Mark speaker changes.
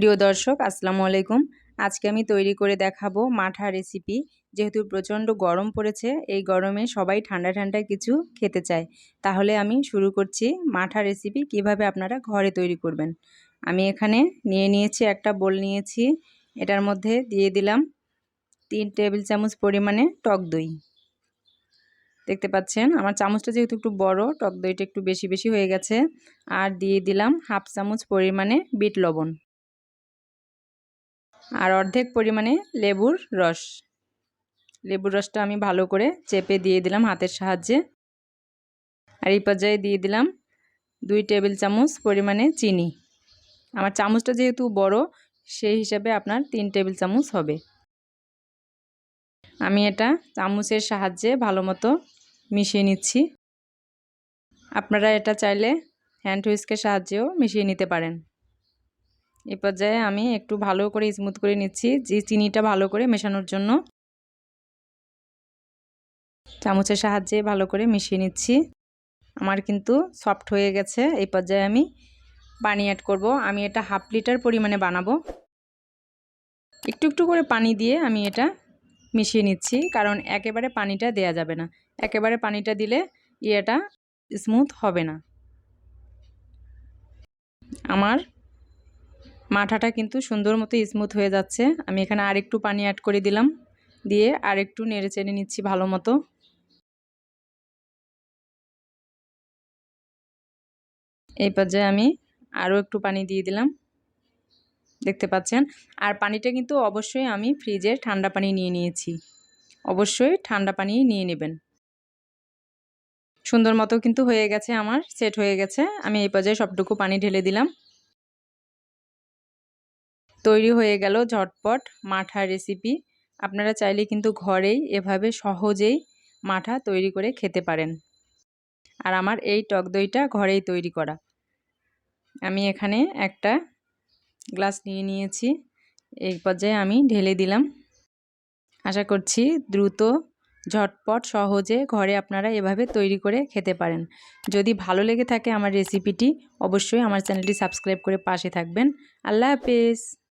Speaker 1: প্রিয় দর্শক, আসসালামু আলাইকুম। আজকে আমি তৈরি করে দেখাবো মাঠা রেসিপি যেহেতু প্রচণ্ড গরম পড়েছে, এই গরমে সবাই ঠান্ডা ঠান্ডা কিছু খেতে চায়। তাহলে আমি শুরু করছি মাঠা রেসিপি কীভাবে আপনারা ঘরে তৈরি করবেন। আমি এখানে নিয়ে নিয়েছি একটা বোল নিয়েছি। এটার মধ্যে দিয়ে দিলাম তিন টেবিল চামচ পরিমাণে টক দই। দেখতে পাচ্ছেন, আমার চামচটা যেহেতু একটু বড়, টক দইটা একটু বেশি বেশি হয়ে গেছে। আর দিয়ে দিলাম হাফ চামচ পরিমাণে বিট লবণ। আর অর্ধেক পরিমাণে লেবুর রস। লেবুর রসটা আমি ভালো করে চেপে দিয়ে দিলাম হাতের সাহায্যে। আর এই পর্যায়ে দিয়ে দিলাম দুই টেবিল চামচ পরিমাণে চিনি। আমার চামচটা যেহেতু বড়, সেই হিসাবে আপনার তিন টেবিল চামচ হবে। আমি এটা চামচের সাহায্যে ভালো মতো মিশিয়ে নিচ্ছি। আপনারা এটা চাইলে হ্যান্ড হুইস্কের সাহায্যেও মিশিয়ে নিতে পারেন। এ পর্যায়ে আমি একটু ভালো করে স্মুথ করে নিচ্ছি, যে চিনিটা ভালো করে মেশানোর জন্য। চামচের সাহায্যে ভালো করে মিশিয়ে নিচ্ছি। আমার কিন্তু সফট হয়ে গেছে এই পর্যায়ে আমি পানি অ্যাড করব। আমি এটা হাফ লিটার পরিমাণে বানাবো। একটু একটু করে পানি দিয়ে আমি এটা মিশিয়ে নিচ্ছি, কারণ একেবারে পানিটা দেয়া যাবে না। একেবারে পানিটা দিলে ইয়েটা স্মুথ হবে না। আমার মাঠাটা কিন্তু সুন্দর মতো স্মুথ হয়ে যাচ্ছে। আমি এখানে আরেকটু পানি অ্যাড করে দিলাম। দিয়ে আরেকটু নেড়ে চেড়ে নিচ্ছি ভালো মতো। এই পর্যায়ে আমি আরও একটু পানি দিয়ে দিলাম। দেখতে পাচ্ছেন? আর পানিটা কিন্তু অবশ্যই আমি ফ্রিজে ঠান্ডা পানি নিয়ে নিয়েছি। অবশ্যই ঠান্ডা পানি নিয়ে নেবেন। সুন্দর মতো কিন্তু হয়ে গেছে, আমার সেট হয়ে গেছে। আমি এই পর্যায়ে সবটুকু পানি ঢেলে দিলাম। তৈরি হয়ে গেল ঝটপট মাঠা রেসিপি আপনারা চাইলে কিন্তু ঘরেই এভাবে সহজেই মাঠা তৈরি করে খেতে পারেন। আর আমার এই টক দইটা ঘরেই তৈরি করা। আমি এখানে একটা গ্লাস নিয়ে নিয়েছি। এই পর্যায়ে আমি ঢেলে দিলাম। আশা করছি দ্রুত, ঝটপট, সহজে ঘরে আপনারা এভাবে তৈরি করে খেতে পারেন। যদি ভালো লেগে থাকে আমার রেসিপিটি অবশ্যই আমার চ্যানেলটি সাবস্ক্রাইব করে পাশে থাকবেন। আল্লাহ হাফেজ!